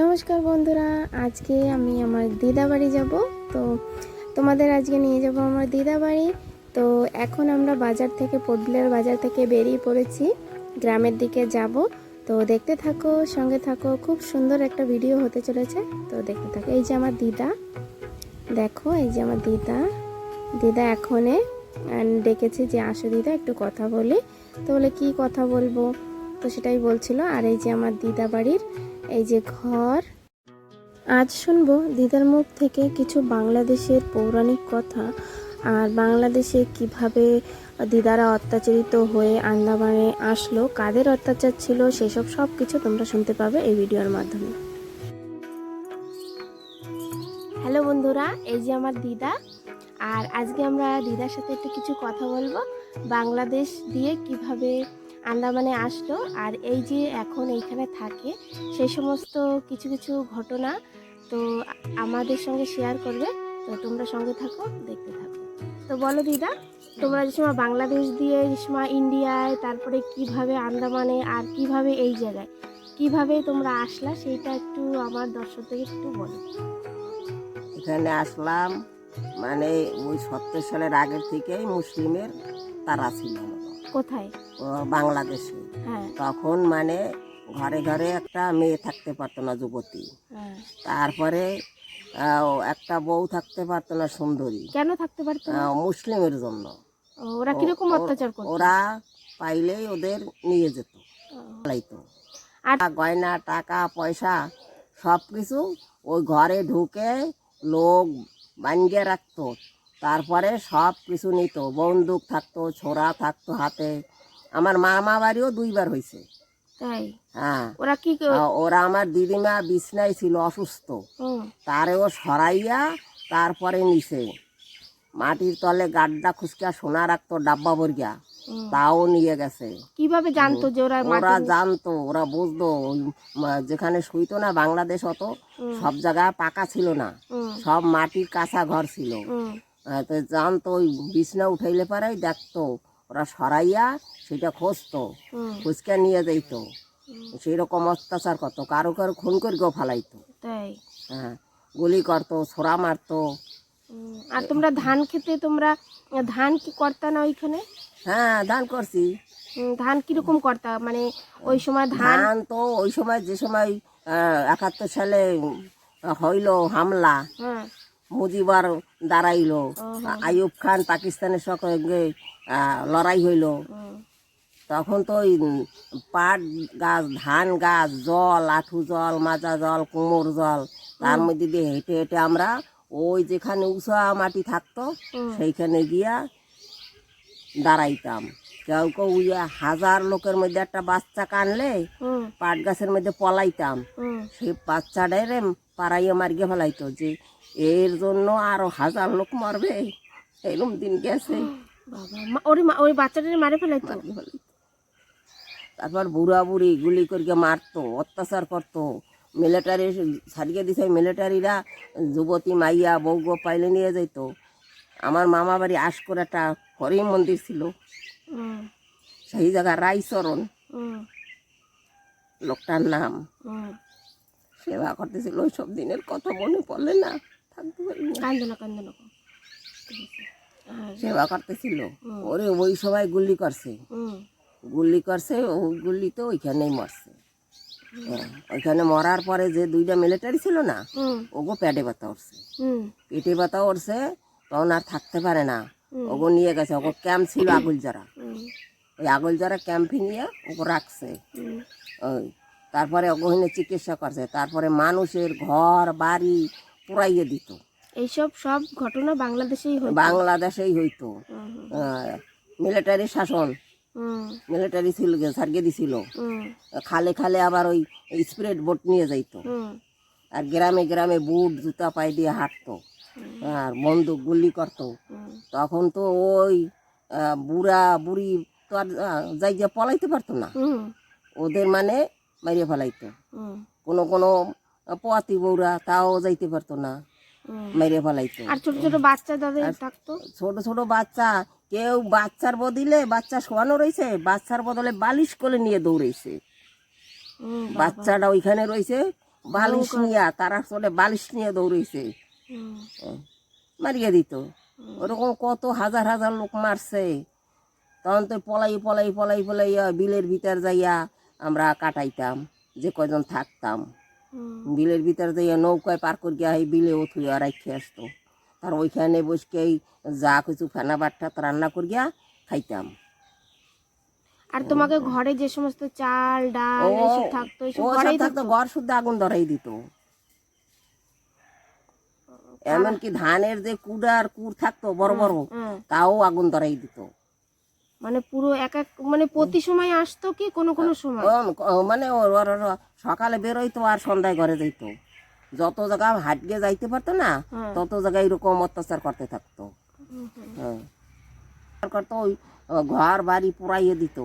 নমস্কার বন্ধুরা, আজকে আমি আমার দিদা বাড়ি যাব। তো তোমাদের আজকে নিয়ে যাব আমার দিদা বাড়ি। তো এখন আমরা বাজার থেকে পটলের বাজার থেকে বেরিয়ে পড়েছি। গ্রামের দিকে যাব। তো দেখতে থাকো, সঙ্গে থাকো। খুব সুন্দর একটা ভিডিও হতে চলেছে। তো দেখতে থাকো। এই যে আমার দিদা। দেখো, এই যে আমার দিদা। দিদা এখনে ডেকেছে যে, আসো দিদা, একটু কথা বলি। তো বলে, কি কথা বলব? তো সেটাই বলছিল। আর এই যে আমার দিদা বাড়ির এই যে ঘর। আজ শুনব দিদার মুখ থেকে কিছু বাংলাদেশের পৌরাণিক কথা আর বাংলাদেশে কীভাবে দিদারা অত্যাচারিত হয়ে আন্দামানে আসলো, কাদের অত্যাচার ছিল, সেসব সব কিছু তোমরা শুনতে পাবে এই ভিডিওর মাধ্যমে। হ্যালো বন্ধুরা, এই যে আমার দিদা। আর আজকে আমরা দিদার সাথে একটু কিছু কথা বলব, বাংলাদেশ দিয়ে কীভাবে আন্দামানে আসলো আর এই যে এখন এইখানে থাকে, সেই সমস্ত কিছু কিছু ঘটনা তো আমাদের সঙ্গে শেয়ার করবে। তো তোমরা সঙ্গে থাকো, দেখতে থাকো। তো বলো দিদা, তোমরা যে সময় বাংলাদেশ দিয়ে যে সময় ইন্ডিয়ায়, তারপরে কীভাবে আন্দামানে আর কীভাবে এই জায়গায়, কীভাবে তোমরা আসলা, সেইটা একটু আমার দর্শকদের একটু বলো। এখানে আসলাম মানে ওই সত্তর সালের আগের থেকেই মুসলিমের তারা ছিল। কোথায়? বাংলাদেশে। হ্যাঁ। তখন মানে ঘরে ঘরে একটা মেয়ে থাকতে পারতো না যুবতী। হ্যাঁ। তারপরে একটা বউ থাকতে পারতো না সুন্দরী। কেন থাকতে পারতো মুসলিমের জন্য। ওরা কীরকম অত্যাচার করতো? ওরা পাইলেই ওদের নিয়ে যেত। পালাইতো। আর গয়না টাকা পয়সা সব কিছু ওই ঘরে ঢুকে লোক বানিয়ে রাখতো। তারপরে সব কিছু নিত বন্দুক থাকতো ছোড়া থাকতো হাতে। আমার মামা বাড়িও দুইবার হয়েছে তাই? হ্যাঁ। ওরা কি ওরা আমার দিদিমা বিছনায় ছিল অসুস্থ। তারেও সরাইয়া তারপরে নিছে। মাটির তলে গাড্ডা খুচকা সোনা রাখতো ডাব্বা বর্গিয়া তাও নিয়ে গেছে। কীভাবে জানতো যে ওরা ওরা জানতো ওরা বুঝতো। যেখানে শুইতো না বাংলাদেশ অত সব জায়গায় পাকা ছিল না। সব মাটির কাঁচা ঘর ছিল। তো জানতো ওই বিছনা উঠাইলে পারাই দেখতো ওরা সরাইয়া সেটা খুঁজতো হুম, নিয়ে যাইতো। হুম, সেই রকম অত্যাচার করতো কারও কারও খুন করে গো ফালাইতো হ্যাঁ গুলি করতো ছোড়া মারতো। আর তোমরা ধান খেতে তোমরা ধান কি করতা না ওইখানে? হ্যাঁ ধান করছি। ধান কীরকম করতা? মানে ওই সময় ধান ধান তো ওই সময় যে সময় একাত্তর সালে হইল হামলা হ্যাঁ। মুজিবার দাঁড়াইলো। ওহো। আইয়ুব খান পাকিস্তানের সঙ্গে লড়াই হইল। তখন তো ওই পাট গাছ ধান গাছ জল আঠু জল মাজা জল কুমোর জল তার মধ্যে দিয়ে হেঁটে হেঁটে আমরা ওই যেখানে উঁচা মাটি থাকতো সেইখানে গিয়া দাঁড়াইতাম। কেউ কেউ হাজার লোকের মধ্যে একটা বাচ্চা কানলে পাট গাছের মধ্যে পলাইতাম। সেই বাচ্চাটারে পাড়াইয়া মারিয়ে ফেলাইতো যে এর জন্য আরও হাজার লোক মরবে। এরকম দিন গেছে। বাবা ওই মারে ফেলাইতো। তারপর বুড়া বুড়ি গুলি করিয়ে মারতো অত্যাচার করতো। মিলিটারি ছাড়িয়ে দিছে মিলিটারিরা যুবতী মাইয়া বউ পাইলে নিয়ে যেত আমার মামা বাড়ি আশ করে একটা হরি মন্দির ছিল। সেই জায়গা রায়চরণ। লোকটার নাম। সেবা করতেছিল ওই সব দিনের কথা মনে পড়লে না। কান্দো না কান্দো না। সেবা করতেছিল। ওরে ওই সময় গুলি করছে। গুলি করছে গুলি তো ওইখানেই মরছে। হ্যাঁ, ওইখানে মরার পরে যে দুইটা মিলিটারি ছিল না ওগো পেটে ব্যথা উঠছে পেটে ব্যথা উঠছে তখন আর থাকতে পারে না। ওগো নিয়ে গেছে ওগো ক্যাম্প ছিল আগুলজারা। হুম, ওই আগুলজারা ক্যাম্পে নিয়ে ওগো রাখছে। ওই তারপরে ওখানে চিকিৎসা করছে। তারপরে মানুষের ঘর বাড়ি পুরাইয়ে দিত। এইসব সব ঘটনা বাংলাদেশেই বাংলাদেশেই হইতো। মিলিটারি শাসন। মিলিটারি ছিল সারিয়ে দিছিল। খালে খালে আবার ওই স্প্রেড বোট নিয়ে যাইতো। আর গ্রামে গ্রামে বুট জুতা পায়ে দিয়ে হাঁটতো। আর বন্দুক গুলি করতো। তখন তো ওই বুড়া বুড়ি তো আর যাই যে পলাইতে পারতো না। ওদের মানে মারিয়ে ফেলাইতো। কোনো কোনো পোয়াতি বউরা তাও যাইতে পারতো না। মারিয়ে ফেলাইতো। আর ছোট ছোট বাচ্চা যাদের থাকতো? ছোট ছোট বাচ্চা কেউ বাচ্চার বদলে বাচ্চা শোয়ানো রয়েছে বাচ্চার বদলে বালিশ করে নিয়ে দৌড়েছে। বাচ্চাটা ওইখানে রয়েছে বালিশ নিয়ে তারা চলে বালিশ নিয়ে দৌড়েছে। হ্যাঁ, মারিয়ে দিত। ওরকম কত হাজার হাজার লোক মারছে। তখন তো পলাই পলাই পলাই পলাইয়া বিলের ভিতর যাইয়া আমরা কাটাইতাম যে কয়জন থাকতাম। বিলের ভিতর যাইয়া নৌকায় পার করিয়া এই বিলে উঠুয়া রাখে আসতো। তার ওইখানে বসকেই যা কিছু ফেনা বাট্টা রান্না করিয়া খাইতাম। আর তোমাকে ঘরে যে সমস্ত চাল ডাল এসব থাকতো এসব ঘরেই থাকতো ঘর শুদ্ধ আগুন ধরাই দিত। এমনকি ধানের যে কুড়ার কুড় থাকতো বড় বড় তাও আগুন ধরাই দিত। মানে পুরো এক এক মানে প্রতি সময় আসতো কি কোনো কোনো সময়? মানে সকালে বেরোইতো আর সন্ধ্যায় ঘরে যাইতো। যত জায়গা হাটকে যাইতে পারতো না হ্যাঁ। তত জায়গায় এরকম অত্যাচার করতে থাকতো। হ্যাঁ। করতো ওই ঘর বাড়ি পুরাইয়ে দিত।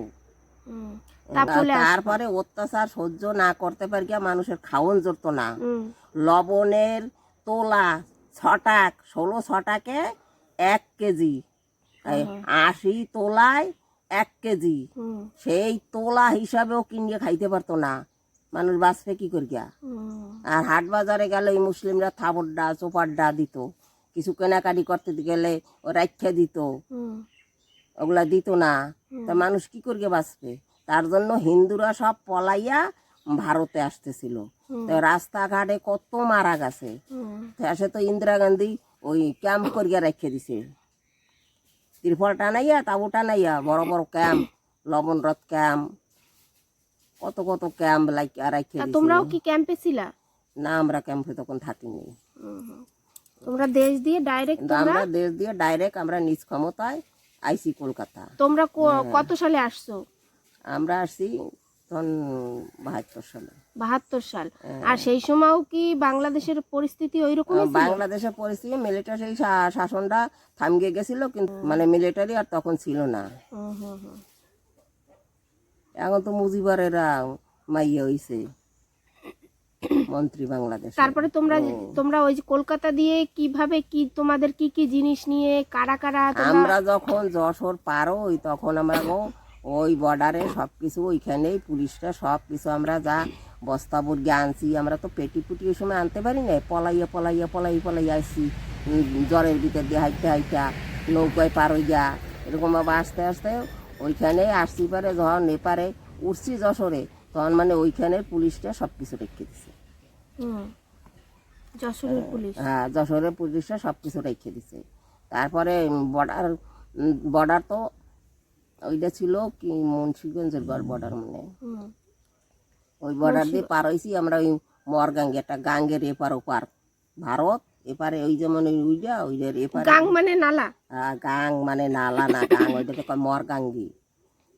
তারপরে অত্যাচার সহ্য না করতে পারি গিয়া মানুষের খাওয়ন জড়ত না। লবণের তোলা ছটাক ষোলো ছটাকে এক কেজি আশি তোলায় এক কেজি। সেই তোলা হিসাবেও কিনিয়ে খাইতে পারতো না। মানুষ বাঁচবে কি করিয়া আর হাট বাজারে গেলে এই মুসলিমরা থাবড়ডা চোপাড্ডা দিত। কিছু কেনাকাটি করতে গেলে ও রাখা দিত। ওগুলা দিত না। তা মানুষ কি করিয়া বাঁচবে? তার জন্য হিন্দুরা সব পলাইয়া ভারতে আসতেছিল। তো রাস্তাঘাটে কত মারা গেছে। সে তো ইন্দিরা গান্ধী ওই ক্যাম্প করিয়া রেখে দিছে। ত্রিফল টানাইয়া তাবু টানাইয়া বড় বড় ক্যাম্প লবণ রথ ক্যাম্প কত কত ক্যাম্প লাইক আর তোমরাও কি ক্যাম্পে ছিলা? না আমরা ক্যাম্পে তখন থাকিনি। তোমরা দেশ দিয়ে ডাইরেক্ট আমরা দেশ দিয়ে ডাইরেক্ট আমরা নিজ ক্ষমতায় আইসি কলকাতা। তোমরা হ্যাঁ। কত সালে আসছো? আমরা আসছি তখন বাহাত্তর সালে। বাহাত্তর সাল। হ্যাঁ। আর সেই সময়ও কি বাংলাদেশের পরিস্থিতি ওই রকমই ছিল? বাংলাদেশের পরিস্থিতি মিলিটারি শাসনটা থামিয়ে গেছিল কিন্তু মানে মিলিটারি আর তখন ছিল না। এখন তো মুজিবারেরা মাইয়া হইছে। মন্ত্রী বাংলাদেশ তারপরে তোমরা তোমরা ওই কলকাতা দিয়ে কীভাবে কি তোমাদের কি কি জিনিস নিয়ে কারা কারা আমরা যখন যশোর পার হই তখন আমরা ওই বর্ডারে সব কিছু ওইখানেই পুলিশরা সব কিছু আমরা যা বস্তা বুর্গে আনছি আমরা তো পেটি পুটি ওই সময় আনতে পারি না পলাইয়া পলাইয়া পলাই পলাইয়া আসছি। জ্বরের ভিতর দিয়ে হাইতে হাইটা নৌকায় পার হইয়া এরকম আবার আস্তে আস্তে ওইখানে আসছি পারে যখন নেপারে উঠছি যশোরে তখন মানে ওইখানের পুলিশটা সব কিছু রেখে দিছে। যশোরের পুলিশ। হ্যাঁ যশোরের পুলিশটা সব কিছু রেখে দিছে। তারপরে বর্ডার বর্ডার তো ওইটা ছিল কি মুন্সিগঞ্জের বর্ডার মানে। ওই বর্ডার দিয়ে পার হয়েছি আমরা ওই মরগাঙ্গে একটা গাঙ্গের এপার ওপার। ভারত এপারে ওই যেমন ওই উইটা ওইটার এপারে গাং মানে নালা? হ্যাঁ, গাং মানে নালা না গাং ওইটাকে কয় মরগাঙ্গি।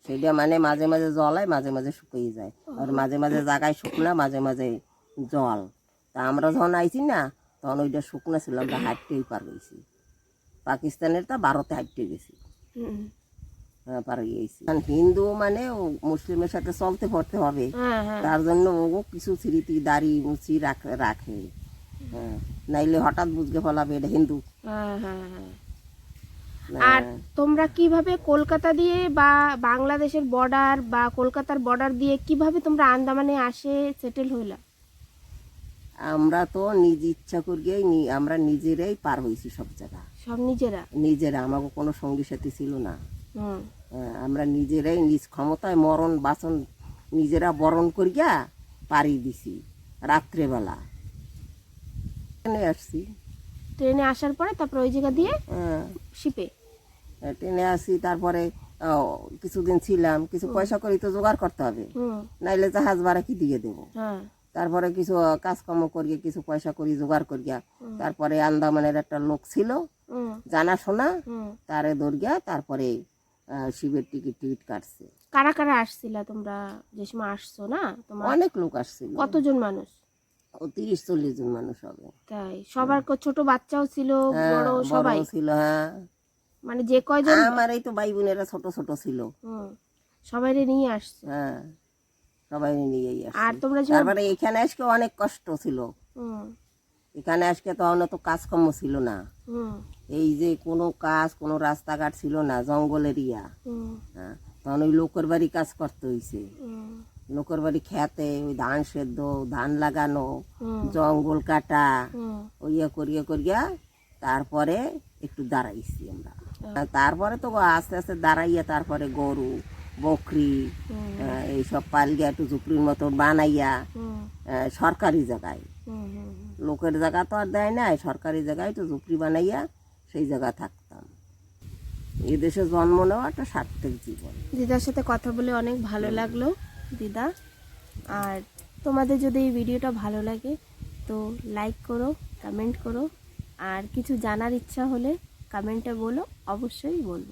সেইটা মানে মাঝে মাঝে জল হয় মাঝে মাঝে শুকিয়ে যায়। আর মাঝে মাঝে জায়গায় শুকনা মাঝে মাঝে জল। তা আমরা যখন আইছি না তখন ওইটা শুকনা ছিল আমরা হাঁটতেই পার গেছি পাকিস্তানের তা ভারতে হাঁটতে গেছি। হিন্দু মানে মুসলিমের সাথে চলতে পড়তে হবে। হ্যাঁ হ্যাঁ। তার জন্য ও কিছু স্মৃতি দাড়ি মুচি রাখে হ্যাঁ নাইলে হঠাৎ বুঝকে ফলাবে এটা হিন্দু। হ্যাঁ হ্যাঁ হ্যাঁ। আর তোমরা কীভাবে কলকাতা দিয়ে বা বাংলাদেশের বর্ডার বা কলকাতার বর্ডার দিয়ে কীভাবে তোমরা আন্দামানে আসে সেটেল হইলা? আমরা তো নিজ ইচ্ছা করিয়াই আমরা নিজেরাই পার হয়েছি সব জায়গা। সব নিজেরা? নিজেরা আমাকে কোনো সঙ্গী সাথী ছিল না। হ্যাঁ, আমরা নিজেরাই নিজ ক্ষমতায় মরণ বাসন নিজেরা বরণ করিয়া পারি দিছি রাত্রেবেলা। ট্রেনে আসছি। ট্রেনে আসার পরে তারপর ওই জায়গা দিয়ে হ্যাঁ, শিপে? ট্রেনে আসি তারপরে কিছুদিন ছিলাম কিছু পয়সা করি তো জোগাড় করতে হবে। নাইলে জাহাজ ভাড়া কি দিয়ে দেবো? হ্যাঁ। তারপরে কিছু কাজকর্ম করিয়ে কিছু পয়সা করি জোগাড় করিয়া তারপরে আন্দামানের একটা লোক ছিল জানাশোনা তারে দৌড়িয়া তারপরে শিবের টিকিট টিকিট কাটছে। কারা কারা আসছিলা তোমরা? যে সময় আসছো না তোমার? অনেক লোক আসছিল। কতজন মানুষ? ও তিরিশ চল্লিশ জন মানুষ হবে। তাই সবার ছোট বাচ্চাও ছিল হ্যাঁ, বড় সবাই? ছিল হ্যাঁ। মানে যে কয়জন? আমার এই তো ভাই বোনেরা ছোট ছোট ছিল। হুম সবাইরে নিয়ে আসছো। হ্যাঁ সবাই নিয়েই আর তোমরা তারপরে এখানে আজকে অনেক কষ্ট ছিল। হুম এখানে আজকে তখন তো কাজকর্ম ছিল না। এই যে কোনো কাজ কোনো রাস্তাঘাট ছিল না জঙ্গল এরিয়া হ্যাঁ তখন ওই লোকের বাড়ি কাজ করতে হয়েছে লোকের বাড়ি খেতে ওই ধান সেদ্ধ ধান লাগানো জঙ্গল কাটা হুম। ওই ইয়ে করিয়া করিয়া তারপরে একটু দাঁড়াইছি আমরা। তারপরে তো আস্তে আস্তে দাঁড়াইয়া তারপরে গরু বকরি এইসব পালিয়া একটু ঝুপড়ির মতো বানাইয়া সরকারি জায়গায় লোকের জায়গা তো আর দেয় নাই, সরকারি জায়গায় তো ঝুপড়ি বানাইয়া সেই জায়গা থাকতাম। এই দেশে জন্ম নেওয়া একটা সার্থক জীবন। দিদার সাথে কথা বলে অনেক ভালো লাগল, দিদা। আর তোমাদের যদি এই ভিডিওটা ভালো লাগে, তো লাইক করো, কমেন্ট করো। আর কিছু জানার ইচ্ছা হলে কমেন্টে বলো, অবশ্যই বলব।